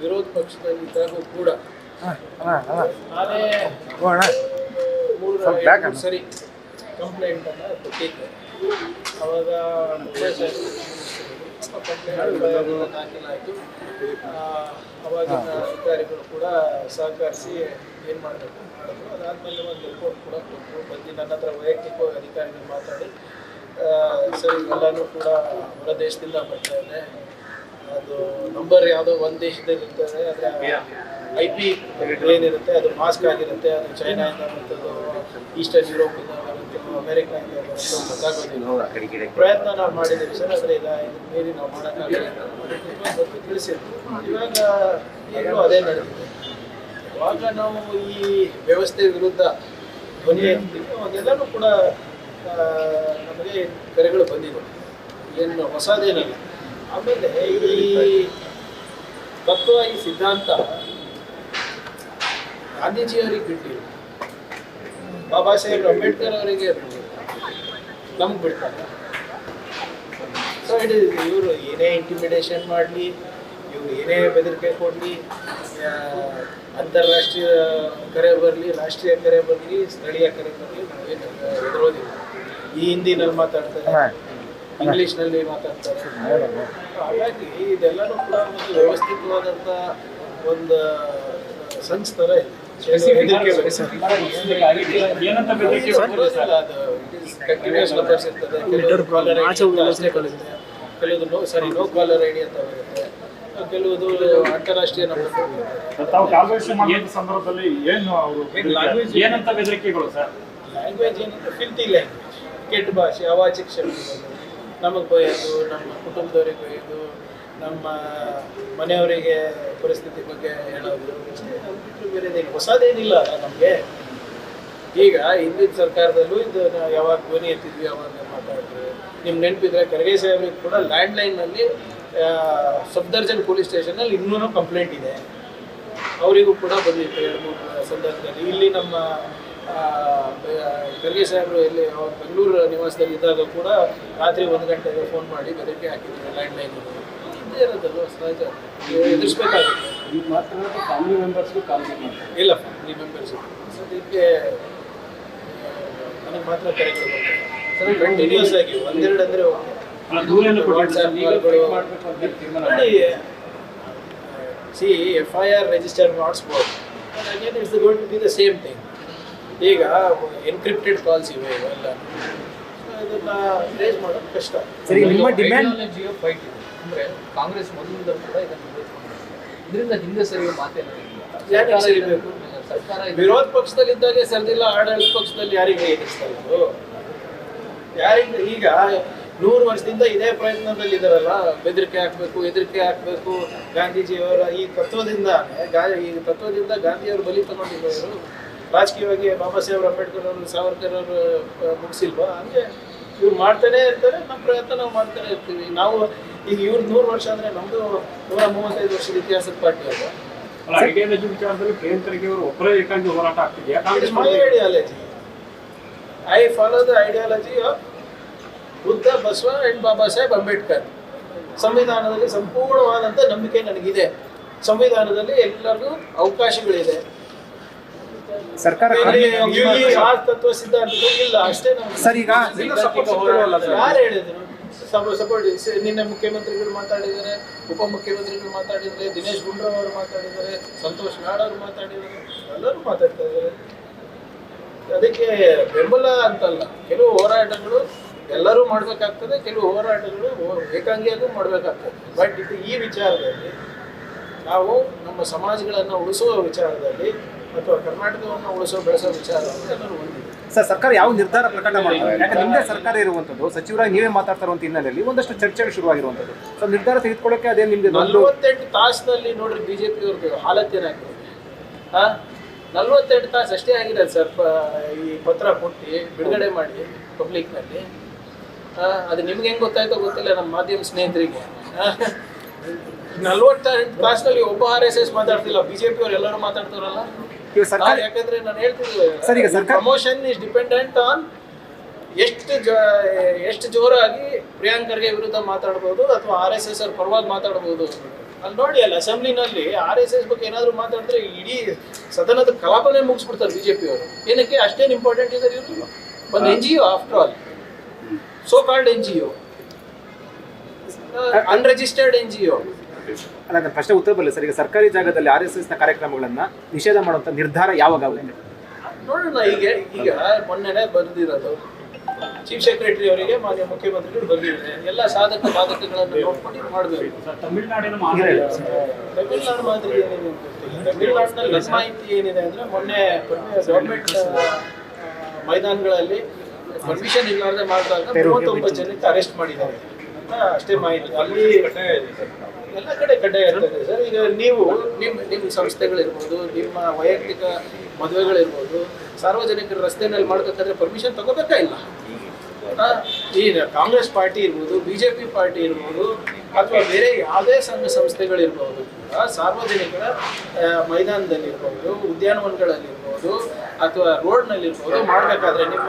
ವಿರೋಧ ಪಕ್ಷದಲ್ಲಿದ್ದಾಗೂ ಕೂಡ. ಮೂರು ಸರಿ ಕಂಪ್ಲೇಂಟ್ ಅನ್ನ ಕೊಟ್ಟಿದ್ದೆ. ಅವಾಗ ಸರ್ ದಾಖಲಾಯಿತು ಅವಾಗಿನ ಅಧಿಕಾರಿಗಳು ಕೂಡ ಸಹಕರಿಸಿ ಏನು ಮಾಡಬೇಕು ಮಾಡಿದ್ರು ಅದಾದಮೇಲೆ ಒಂದು ರಿಪೋರ್ಟ್ ಕೂಡ ಕೊಟ್ಟರು. ಬಂದು ನನ್ನ ಹತ್ರ ವೈಯಕ್ತಿಕವಾಗಿ ಅಧಿಕಾರಿಗಳು ಮಾತಾಡಿ ಸರಿ ಸರ್ ಇವೆಲ್ಲನೂ ಕೂಡ ಹೊರ ದೇಶದಿಂದ ಬರ್ತಾ ಇದೆ. ನಂಬರ್ ಯಾವುದೋ ಒಂದು ದೇಶದಲ್ಲಿ ಅಂದರೆ ಅದರ ಐ ಪಿ ಏನಿರುತ್ತೆ ಅದು ಮಾಸ್ಕ್ ಆಗಿರುತ್ತೆ ಅದು ಚೈನಾಯಿಂದ ಬರ್ತದೋ ಈಸ್ಟರ್ನ್ ಯುರೋಪಿಂದ ಬರುತ್ತೋ ಅಮೆರಿಕಾದಿಂದ ಬರುತ್ತೋ ಗೊತ್ತಾಗೋದಿಲ್ಲ. ಪ್ರಯತ್ನ ನಾವು ಮಾಡಿದ್ದೀವಿ ಸರ್ ಆದರೆ ಇಲ್ಲ ಇದು ಮೀರಿ ನಾವು ಮಾಡೋಕ್ಕಾಗಲ್ಲ. ತಿಳಿಸಿದ್ವಿ ತಿಳಿಸಿದ್ರು. ಇವಾಗ ಈಗಲೂ ಅದೇ ನಡೆದಿದೆ ಇವಾಗ ನಾವು ಈ ವ್ಯವಸ್ಥೆ ವಿರುದ್ಧ ಧ್ವನಿ ಅವಾಗೆಲ್ಲನೂ ಕೂಡ ನಮಗೆ ಕರೆಗಳು ಬಂದಿದೆ ಏನು ಹೊಸದೇನಲ್ಲ. ಆಮೇಲೆ ಈ ತತ್ವ ಈ ಸಿದ್ಧಾಂತ. ಗಾಂಧೀಜಿಯವರಿಗೆ ಬಿಟ್ಟಿಲ್ಲ. ಬಾಬಾ ಸಾಹೇಬ್ ಅಂಬೇಡ್ಕರ್ ಅವರಿಗೆ ನಮ್ಗೆ ಬಿಡ್ತಾರೆ. ಸೊ ಇಟ್ ಇವರು ಏನೇ ಇಂಟಿಮಿಡೇಷನ್ ಮಾಡಲಿ, ಇವ್ರು ಏನೇ ಬೆದರಿಕೆ ಕೊಡಲಿ ಅಂತಾರಾಷ್ಟ್ರೀಯ ಕರೆ ಬರಲಿ, ರಾಷ್ಟ್ರೀಯ ಕರೆ ಬರಲಿ, ಸ್ಥಳೀಯ ಕರೆ ಬರಲಿ, ನಾವೇನು, ಎದುರೋದಿಲ್ಲ. ಈ ಹಿಂದಿನಲ್ಲಿ ಮಾತಾಡ್ತಾರೆ. ಇಂಗ್ಲೀಷ್ನಲ್ಲಿ ಮಾತಾಡ್ತಾರೆ. ಹಾಗಾಗಿ ಇದೆಲ್ಲನೂ ಕೂಡ ಒಂದು ವ್ಯವಸ್ಥಿತವಾದಂತ ಒಂದು ಸಂಸ್ಥರ ಇದೆ. ಅಷ್ಟೇ ಕಳಿಸುತ್ತೆ. ಕೆಲವುದು ಸಾರಿ ನೋ ಕಾಲರ್ ಐಡಿ ಅಂತ ಬರುತ್ತೆ. ಕೆಲವುದು ಅಂತಾರಾಷ್ಟ್ರೀಯ ಸಂದರ್ಭದಲ್ಲಿ ಏನು ಅವರು ಏನಂತ ಬೆದರಿಕೆಗಳು ಸರ್? ಲ್ಯಾಂಗ್ವೇಜ್ ಫಿಲ್ತಿ ಲ್ಯಾಂಗ್ವೇಜ್ ಕೆಟ್ಟ ಭಾಷೆ ಅವಾಚಿಕ ಶಬ್ದಗಳು ನಮಗೆ ಬಯೋದು ನಮ್ಮ ಕುಟುಂಬದವ್ರಿಗೆ ಬೈಯೋದು ನಮ್ಮ ಮನೆಯವರಿಗೆ ಪರಿಸ್ಥಿತಿ ಬಗ್ಗೆ ಹೇಳೋದು ಅಷ್ಟೇ. ಅದು ಬಿಟ್ಟರೆ ಬೇರೆದೇನು ಹೊಸದೇನಿಲ್ಲ ನಮಗೆ. ಈಗ ಹಿಂದಿನ ಸರ್ಕಾರದಲ್ಲೂ ಇದು ನಾವು ಯಾವಾಗ ಧ್ವನಿ ಎತ್ತಿದ್ವಿ, ಅವಾಗ ಮಾತಾಡಿದ್ರು ನಿಮ್ಗೆ ನೆನಪಿದ್ರೆ ಖರ್ಗೆ ಸಾಹೇಬ್ರಿಗೆ ಕೂಡ ಲ್ಯಾಂಡ್ಲೈನ್ನಲ್ಲಿ ಸಫ್ದರ್ಜನ್ ಪೊಲೀಸ್ ಸ್ಟೇಷನಲ್ಲಿ ಇನ್ನೂ ಕಂಪ್ಲೇಂಟ್ ಇದೆ. ಅವರಿಗೂ ಕೂಡ ಬಂದಿತ್ತು. ಎರಡು ಮೂರು ಸಂದರ್ಭದಲ್ಲಿ. ಇಲ್ಲಿ ನಮ್ಮ ಖರ್ಗೆ ಸಾಹೇಬರು ಇಲ್ಲಿ ಅವ್ರು ಬೆಂಗಳೂರು ನಿವಾಸದಲ್ಲಿ ಇದ್ದಾಗ ಕೂಡ ರಾತ್ರಿ ಒಂದು ಗಂಟೆಗೆ ಫೋನ್ ಮಾಡಿ ಬೆದರಿಕೆ ಹಾಕಿದ್ರು ಲ್ಯಾಂಡ್ಲೈನ್ ಇದೇ ಇರೋದಲ್ವ? ಸಹಜ. ಎದುರಿಸ್ಬೇಕಾಗುತ್ತೆ. ಫ್ಯಾಮಿಲಿ ಮೆಂಬರ್ಸ್ಗೂ ಕಾಲ್ ಇಲ್ಲ ಫ್ಯಾಮಿಲಿ ಮೆಂಬರ್ಸ್ ಅದಕ್ಕೆ ನನಗೆ ಮಾತ್ರ ಕರೆಗಳು ಸರ್ ಕಂಟಿನ್ಯೂಸ್ ಆಗಿ ಒಂದೆರಡು ಅಂದರೆ C F I R register ಮಾಡಿಸ್ಬೋದು again it's going to be the same thing ಈಗ ಎನ್ಕ್ರಿಪ್ಟೆಡ್ ಕಾಲ್ಸ್ ಇವೆ ಇವೆಲ್ಲ. ಇದನ್ನ ರೇಸ್ ಮಾಡೋದು ಕಷ್ಟ. ಸರಿ ನಿಮ್ಮ ಡಿಮ್ಯಾಂಡ್ ಜಿಯೋ ಫೈಟ್ ಇದೆ. ಅಂದ್ರೆ ಕಾಂಗ್ರೆಸ್ ಮೊದಲಿಂದ ಕೂಡ ಇದನ್ನು. ಇದರಿಂದ ಹಿಂದೆ ಸರಿಯೋ ಮಾತೇನೂ ಇಲ್ಲ. ಯಾಕೆ ಸರಿಬೇಕು? ಸರ್ಕಾರ ಇದು- ವಿರೋಧ ಪಕ್ಷದಲ್ಲಿದ್ದಾಗೆ ಸರಿದಿಲ್ಲ ಆಡಳಿತ ಪಕ್ಷದಲ್ಲಿ ಯಾರಿಗೆ ಎದುರಿಸ್ತಾ ಇದ್ರು ಯಾರಿಂದ ಈಗ ನೂರು ವರ್ಷದಿಂದ ಇದೇ ಪ್ರಯತ್ನದಲ್ಲಿ ಇದಾರಲ್ಲ ಬೆದರಿಕೆ ಹಾಕ್ಬೇಕು ಎದರಿಕೆ ಹಾಕ್ಬೇಕು ಗಾಂಧೀಜಿಯವರ ಈ ತತ್ವದಿಂದ ಗಾ- ಈ ತತ್ವದಿಂದ ಗಾಂಧಿಯವರು ಬಲಿ ತಗೊಂಡಿದ್ರು ರಾಜಕೀಯವಾಗಿ ಬಾಬಾ ಸಾಹೇಬ್ ಅಂಬೇಡ್ಕರ್ ಅವರು ಸಾವರ್ಕರ್ ಅವರು ಮುಗಿಸಿಲ್ವಾ? ಹಂಗೆ ಇವ್ರು ಮಾಡ್ತಾನೆ ಇರ್ತಾರೆ ನಮ್ಮ ಪ್ರಯತ್ನ ನಾವು ಮಾಡ್ತಾನೆ ಇರ್ತೀವಿ. ನಾವು ಈಗ ಇವ್ರು ನೂರು ವರ್ಷ ಅಂದ್ರೆ ನಮ್ದು ನೂರ ಮೂವತ್ತೈದು ವರ್ಷದ ಇತಿಹಾಸದ ಪಾರ್ಟಿ ಅಲ್ವಾ ಐಡಿಯಾಲಜಿ ವಿಚಾರದಲ್ಲಿ ಅವರು ಒಬ್ಬರೇ ಏಕಾಂಗಿ ಹೋರಾಟ ಆಗ್ತಿದೆ. ideology. I follow the ideology of Buddha Basava and Baba Saheb Ambedkar. ಸಂವಿಧಾನದಲ್ಲಿ ಸಂಪೂರ್ಣವಾದಂಥ ನಂಬಿಕೆ ನನಗಿದೆ. ಸಂವಿಧಾನದಲ್ಲಿ ಎಲ್ಲರಿಗೂ ಅವಕಾಶಗಳಿದೆ ಸರ್ಕಾರ ಇಲ್ಲಿ ಇಲ್ಲಿ ಆ ತತ್ವ ಸಿದ್ಧಾಂತಗಳು ಇಲ್ಲ ಅಷ್ಟೇ ನಾವು ಸರ್ ಈಗ ಯಾರು ಹೇಳಿದ್ರು? ಸಪೋರ್ಟ್ ನಿನ್ನೆ ಮುಖ್ಯಮಂತ್ರಿಗಳು ಮಾತಾಡಿದ್ದಾರೆ ಉಪಮುಖ್ಯಮಂತ್ರಿಗಳು ಮಾತಾಡಿದ್ದಾರೆ ದಿನೇಶ್ ಗುಂಡೂರಾವ್ ಅವರು ಮಾತಾಡಿದ್ದಾರೆ ಸಂತೋಷ್ ಲಾಡ್ ಅವರು ಮಾತಾಡಿದ್ದಾರೆ ಎಲ್ಲರೂ ಮಾತಾಡ್ತಾ ಇದ್ದಾರೆ. ಅದಕ್ಕೆ ಬೆಂಬಲ ಅಂತಲ್ಲ. ಕೆಲವು ಹೋರಾಟಗಳು ಎಲ್ಲರೂ ಮಾಡಬೇಕಾಗ್ತದೆ ಕೆಲವು ಹೋರಾಟಗಳು ಏಕಾಂಗಿಯಾಗೂ ಮಾಡಬೇಕಾಗ್ತದೆ. ಬಟ್ ಇದು ಈ ವಿಚಾರದಲ್ಲಿ ನಾವು ನಮ್ಮ ಸಮಾಜಗಳನ್ನು ಉಳಿಸುವ ವಿಚಾರದಲ್ಲಿ ಅಥವಾ ಕರ್ನಾಟಕವನ್ನು ಉಳಿಸೋ ಬೆಳೆಸೋ ವಿಚಾರ ಒಂದಿದೆ ಸರ್ ಸರ್ಕಾರ ಯಾವ ನಿರ್ಧಾರ ಪ್ರಕಟ ಮಾಡ್ತಾರೆ? ಯಾಕಂದ್ರೆ ನಿಮ್ಮದೇ ಸರ್ಕಾರ ಇರುವಂಥದ್ದು ಸಚಿವರಾಗಿ ನೀವೇ ಮಾತಾಡ್ತಾ ಇರುವಂತ ಹಿನ್ನೆಲೆಯಲ್ಲಿ ಒಂದಷ್ಟು ಚರ್ಚೆಗಳು ಶುರುವಾಗಿರುವಂಥದ್ದು. ಸೊ ನಿರ್ಧಾರ ತೆಗೆದುಕೊಳ್ಳೋಕೆ ಅದೇ ನಿಮಗೆ ನಲ್ವತ್ತೆಂಟು ತಾಸಿನಲ್ಲಿ ನೋಡ್ರಿ ಬಿಜೆಪಿ ಅವ್ರದ್ದು ಹಾಲತ್ ಏನಾಗ್ತದೆ ಹಾಂ? ನಲ್ವತ್ತೆಂಟು ತಾಸು ಅಷ್ಟೇ ಆಗಿದೆ ಸರ್ ಈ ಪತ್ರ ಕೊಟ್ಟು ಬಿಡುಗಡೆ ಮಾಡಿ ಪಬ್ಲಿಕ್ನಲ್ಲಿ ಅದು ನಿಮ್ಗೆ ಹೆಂಗ್ ಗೊತ್ತಾಯ್ತೋ ಗೊತ್ತಿಲ್ಲ ನಮ್ಮ ಮಾಧ್ಯಮ ಸ್ನೇಹಿತರಿಗೆ. ನಲ್ವತ್ತೆಂಟು ತಾಸಿನಲ್ಲಿ ಒಬ್ಬ ಆರ್ ಎಸ್ ಎಸ್ ಮಾತಾಡ್ತಿಲ್ಲ ಬಿಜೆಪಿ ಅವ್ರು ಎಲ್ಲರೂ ಮಾತಾಡ್ತಾರಲ್ಲ. ಈಗ ಸರ್ಕಾರ ಯಾಕಂದ್ರೆ ನಾನು ಹೇಳ್ತಿದ್ದೆ ಸರ್, ಈಗ ಸರ್ಕಾರ- ಪ್ರಮೋಷನ್ ಇಸ್ ಡಿಪೆಂಡೆಂಟ್ ಆನ್ ಎಷ್ಟು ಜ ಎಷ್ಟು ಜೋರಾಗಿ ಪ್ರಿಯಾಂಕರ್ಗೆ ವಿರುದ್ಧ ಮಾತಾಡ್ಬೋದು ಅಥವಾ ಆರ್ ಎಸ್ ಎಸ್ ಅವ್ರ ಪರವಾಗಿ ಮಾತಾಡ್ಬೋದು. ಅಲ್ಲಿ ನೋಡಿ ಅಲ್ಲ ಅಸೆಂಬ್ಲಿನಲ್ಲಿ ಆರ್ ಎಸ್ ಎಸ್ ಬಗ್ಗೆ ಏನಾದ್ರು ಮಾತಾಡಿದ್ರೆ ಇಡೀ ಸದನದ ಕಲಾಪನೆ ಮುಗಿಸ್ಬಿಡ್ತಾರೆ ಬಿಜೆಪಿ ಅವರು. ಏನಕ್ಕೆ? ಅಷ್ಟೇನು ಇಂಪಾರ್ಟೆಂಟ್ ಇದ್ದಾರೆ ಇವರು ಒಂದು N G O after all so called N G O unregistered N G O ನನ್ನ ಪ್ರಶ್ನೆ ಉತ್ತರ ಬರಲಿ ಸರ್. ಈಗ ಸರ್ಕಾರಿ ಜಾಗದಲ್ಲಿ ಆರ್ ಎಸ್ ಎಸ್ನ ಕಾರ್ಯಕ್ರಮಗಳನ್ನ ನಿಷೇಧ ಮಾಡುವಂತ ನಿರ್ಧಾರ ಯಾವಾಗ ಆಗುತ್ತೆ? ನೋಡೋಣ ಈಗ ಈಗ ಮೊನ್ನೆನೆ ಬಂದಿರೋದು ಚೀಫ್ ಸೆಕ್ರೆಟರಿ ಅವರಿಗೆ ಮಾನ್ಯ ಮುಖ್ಯಮಂತ್ರಿಗಳು ಬಂದಿದ್ದಾರೆ. ಎಲ್ಲ ಸಾಧಕ ಬಾಧಕಗಳನ್ನು ನೋಡ್ಕೊಂಡು ಮಾಡಬೇಕು. ಸರ್, ತಮಿಳ್ನಾಡಿನ ತಮಿಳ್ನಾಡು ಮಾದರಿ ಏನಿದೆ. ತಮಿಳ್ನಾಡಿನಲ್ಲಿ ನನ್ನ ಮಾಹಿತಿ ಏನಿದೆ ಅಂದ್ರೆ ಮೊನ್ನೆ ಗೌರ್ಮೆಂಟ್ ಮೈದಾನಗಳಲ್ಲಿ ಪರ್ಮಿಷನ್ ಇಲ್ಲಾರ್ದೆ ಮಾಡಿದಾಗ ಮೂವತ್ತೊಂಬತ್ತು ಜನಕ್ಕೆ ಅರೆಸ್ಟ್ ಮಾಡಿದ್ದಾರೆ. ಅಷ್ಟೇ ಮಾಹಿತಿ. ಅಲ್ಲಿ ಎಲ್ಲ ಕಡೆ ಕಡ್ಡಾಯ ಇರ್ತದೆ ಸರ್. ಈಗ ನೀವು ನಿಮ್ಮ ನಿಮ್ಮ ಸಂಸ್ಥೆಗಳಿರ್ಬೋದು, ನಿಮ್ಮ ವೈಯಕ್ತಿಕ ಮದುವೆಗಳಿರ್ಬೋದು, ಸಾರ್ವಜನಿಕರ ರಸ್ತೆನಲ್ಲಿ ಮಾಡ್ಬೇಕಾದ್ರೆ ಪರ್ಮಿಷನ್ ತಗೋಬೇಕಾ ಇಲ್ಲ? ಈಗ ಕಾಂಗ್ರೆಸ್ ಪಾರ್ಟಿ ಇರ್ಬೋದು ಬಿ ಜೆ ಪಿ ಪಾರ್ಟಿ ಇರ್ಬೋದು, ಅಥವಾ ಬೇರೆ ಯಾವುದೇ ಸಂಘ ಸಂಸ್ಥೆಗಳಿರ್ಬೋದು ಕೂಡ ಸಾರ್ವಜನಿಕರ ಮೈದಾನದಲ್ಲಿರ್ಬೋದು, ಉದ್ಯಾನವನಗಳಲ್ಲಿರ್ಬೋದು ಅಥವಾ ರೋಡ್ನಲ್ಲಿರ್ಬೋದು ಮಾಡಬೇಕಾದ್ರೆ ನಿಮ್ಮ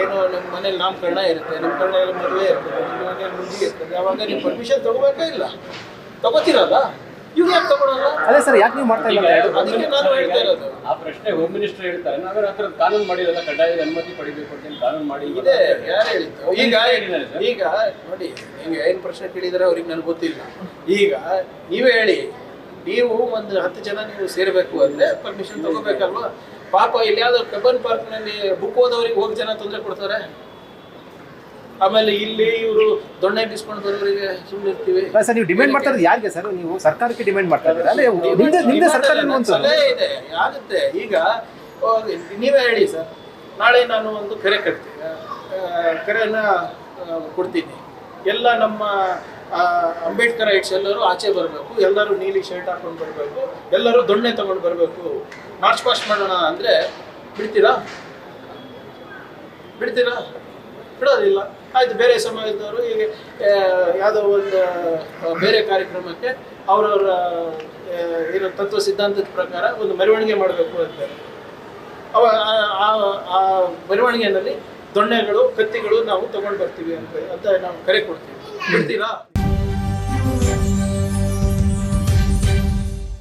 ಏನು ನಿಮ್ಮ ಮನೇಲಿ ನಾಮಕರಣ ಇರುತ್ತೆ ನಿಮ್ಮ ಕಣ್ಣಲ್ಲಿ ಮದುವೆ ಇರ್ತದೆ ನಿಮ್ಮ ಮನೇಲಿ ಮುಂಜಿ ಇರ್ತದೆ ಅವಾಗ ನೀವು ಪರ್ಮಿಷನ್ ತಗೋಬೇಕೇ ಇಲ್ಲ? ತಗೋತೀರಲ್ಲ? ಇವ್ರು ಯಾಕೆ ತಗೊಳಲ್ಲ? ಅದೇ ಸರ್ ಯಾಕೆ ನೀವು ಮಾಡ್ತಾ ಇಲ್ಲ ಅದಕ್ಕೆ ನಾನು ಹೇಳ್ತಾ ಇರೋದು. ಆ ಪ್ರಶ್ನೆ ಹೋಮ್ ಮಿನಿಸ್ಟರ್ ಹೇಳ್ತಾರೆ. ನಾವೇನು ಆ ಥರದ್ದು ಕಾನೂನು ಮಾಡಿರಲ್ಲ ಕಡ್ಡಾಯ ಅನುಮತಿ ಪಡಿಬೇಕು ಅಂತ ಕಾನೂನು ಮಾಡಿ ಇದೆ ಯಾರು ಹೇಳಿದ್ದು? ಈಗ ಈಗ ನೋಡಿ ನೀವು ಏನ್ ಪ್ರಶ್ನೆ ಕೇಳಿದ್ರೆ ಅವ್ರಿಗೆ ನನಗೆ ಗೊತ್ತಿಲ್ಲ. ಈಗ ನೀವೇ ಹೇಳಿ ನೀವು ಒಂದು ಹತ್ತು ಜನ ನೀವು ಸೇರ್ಬೇಕು ಅಂದ್ರೆ ಪರ್ಮಿಷನ್ ತಗೋಬೇಕಲ್ವಾ? ಪಾಪ ಇಲ್ಲಿ ಯಾವ್ದೋ ಕಬ್ಬನ್ ಪಾರ್ಕ್ನಲ್ಲಿ ಬುಕ್ ಓದೋರಿಗೆ ಹೋಗಿ ಜನ ತೊಂದರೆ ಕೊಡ್ತಾರೆ. ಆಮೇಲೆ ಇಲ್ಲಿ ಇವರು ದೊಣ್ಣೆ ಬಿಸ್ಕೊಂಡು ಬರೋರಿಗೆ ಸುಮ್ಮನೆ ಇರ್ತೀವಿ ಸರ್ ನೀವು ಡಿಮ್ಯಾಂಡ್ ಮಾಡ್ತಾ ಇರೋದು ಯಾರಿಗೆ ಸರ್? ನೀವು ಸರ್ಕಾರಕ್ಕೆ ಡಿಮ್ಯಾಂಡ್ ಮಾಡ್ತಾ ಇದ್ದೀರಾ? ಸರ್ಕಾರ ಇದೆ. ಆಗುತ್ತೆ. ಈಗ ನೀವೇ ಹೇಳಿ ಸರ್. ನಾಳೆ ನಾನು ಒಂದು ಕರೆ ಕಟ್ತೀನಿ. ಕರೆಯನ್ನ ಕರೆನ ಕೊಡ್ತೀನಿ. ಎಲ್ಲ ನಮ್ಮ ಅಂಬೇಡ್ಕರ್ ಐಟ್ಸ್ ಎಲ್ಲರೂ ಆಚೆ ಬರಬೇಕು, ಎಲ್ಲರೂ ನೀಲಿ ಶರ್ಟ್ ಹಾಕೊಂಡು ಬರಬೇಕು, ಎಲ್ಲರೂ ದೊಣ್ಣೆ ತಗೊಂಡು ಬರಬೇಕು. ಮಾರ್ಚ್ ಪಾಸ್ಟ್ ಮಾಡೋಣ ಅಂದರೆ ಬಿಡ್ತೀರಾ? ಬಿಡ್ತೀರಾ? ಬಿಡೋದಿಲ್ಲ. ಆಯ್ತು, ಬೇರೆ ಸಮಾಜದವರು ಈಗ ಯಾವುದೋ ಒಂದು ಬೇರೆ ಕಾರ್ಯಕ್ರಮಕ್ಕೆ ಅವರವರ ಏನು ತತ್ವ ಸಿದ್ಧಾಂತದ ಪ್ರಕಾರ ಒಂದು ಮೆರವಣಿಗೆ ಮಾಡಬೇಕು ಅಂತಾರೆ ಅವ ಆ ಮೆರವಣಿಗೆಯಲ್ಲಿ ದೊಣ್ಣೆಗಳು, ಕತ್ತಿಗಳು ನಾವು ತಗೊಂಡು ಬರ್ತೀವಿ ಅಂತ ಅಂತ ನಾವು ಕರೆ ಕೊಡ್ತೀವಿ. ಬಿಡ್ತೀರಾ?